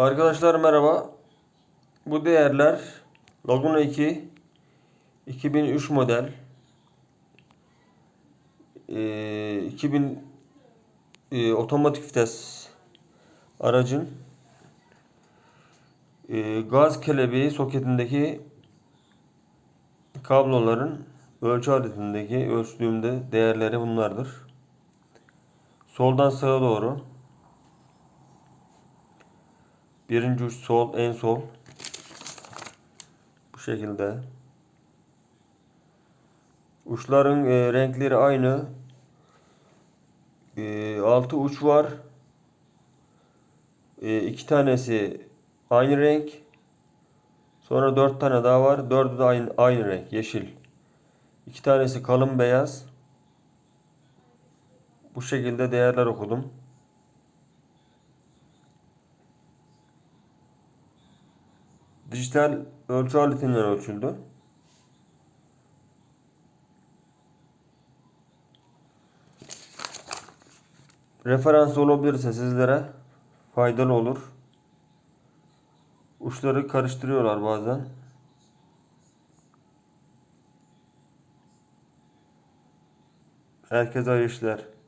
Arkadaşlar merhaba. Bu değerler Laguna 2 2003 model e, 2000 e, otomatik vites aracın e, gaz kelebeği soketindeki kabloların ölçü aletindeki ölçtüğümde değerleri bunlardır. Soldan sağa doğru Birinci uç sol, en sol. Bu şekilde. Uçların e, renkleri aynı. E, altı uç var. E, iki tanesi aynı renk. Sonra dört tane daha var. Dördü de aynı, aynı renk. Yeşil. İki tanesi kalın beyaz. Bu şekilde değerler okudum. Dijital ölçü aletinden ölçüldü. Referans olabilirse sizlere faydalı olur. Uçları karıştırıyorlar bazen. Herkese hayırlı işler.